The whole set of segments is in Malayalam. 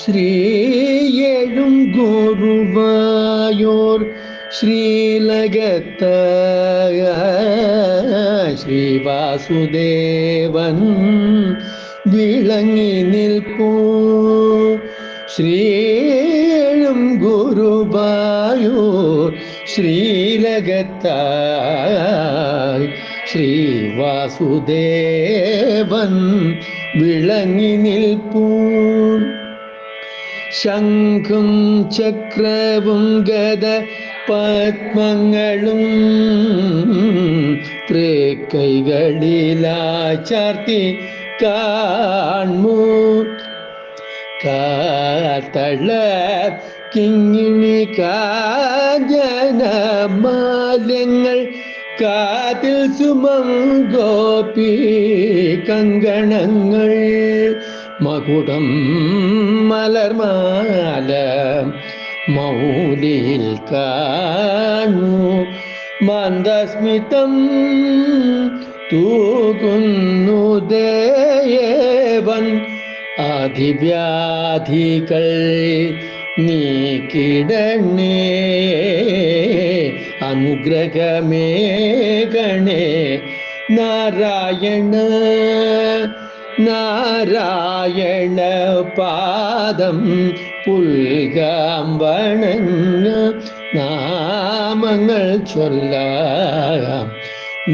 ശ്രീയേഴും ഗോറുവായോർ ശ്രീലകത്ത ശ്രീവാസുദേവൻ വിളങ്ങി നിൽപ്പൂ. ശ്രീയേഴും ഗുരുവായൂർ ശ്രീലകത്ത ശ്രീവാസുദേവൻ വിളങ്ങി നിൽപ്പൂ. ശംഖും ചക്രവും ഗത പത്മങ്ങളും തൃക്കൈകളിലായി ചാർത്തി കാൺമൂ കാത്തള കിങ്ങിണി കാജന മാലങ്ങൾ കാതിൽ സുമം ഗോപി കങ്കണങ്ങൾ മകുടം മലർമാല മൗലിയിൽ കാണു. മന്ദസ്മിതം തൂകുന്നു ദേവൻ ആധിവ്യാധികൾ നീക്കിടണേ. അനുഗ്രഹമേ ഗണേ നാരായണ നാരായണ പാദം പുൽകാം വണങ്ങ നാമങ്ങൾ ചൊല്ലാം.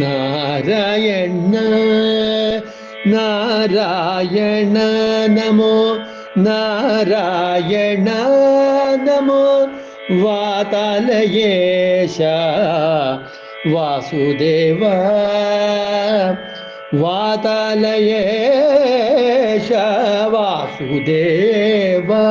നാരായണ നാരായണ നമോ നാരായണ നമോ. വാതാലയേശ വാസുദേവ. वातलये एष वासुदेवा